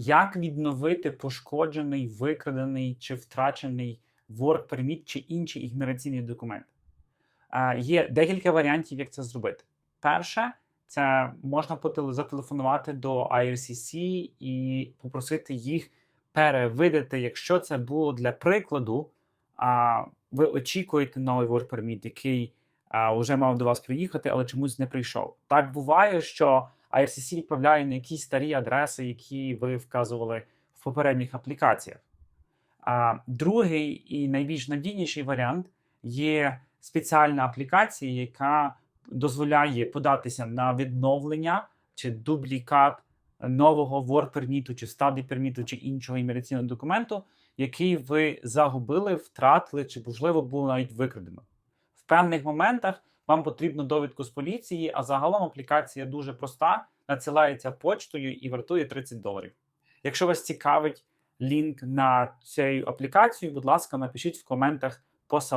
Як відновити пошкоджений, викрадений чи втрачений work permit чи інший імміграційний документ? Є декілька варіантів, як це зробити. Перше, це можна зателефонувати до IRCC і попросити їх перевидати, якщо це було для прикладу. А ви очікуєте новий work permit, який а, вже мав до вас приїхати, але чомусь не прийшов. Так буває, що IRCC відправляє на якісь старі адреси, які ви вказували в попередніх аплікаціях. А, другий і найбільш надійніший варіант є спеціальна аплікація, яка дозволяє податися на відновлення чи дублікат нового work permit, чи study permit, чи іншого імміграційного документу, який ви загубили, втратили, чи можливо було навіть викрадено. В певних моментах вам потрібно довідку з поліції, а загалом аплікація дуже проста, надсилається почтою і вартує 30 доларів. Якщо вас цікавить лінк на цю аплікацію, будь ласка, напишіть в коментах посилання.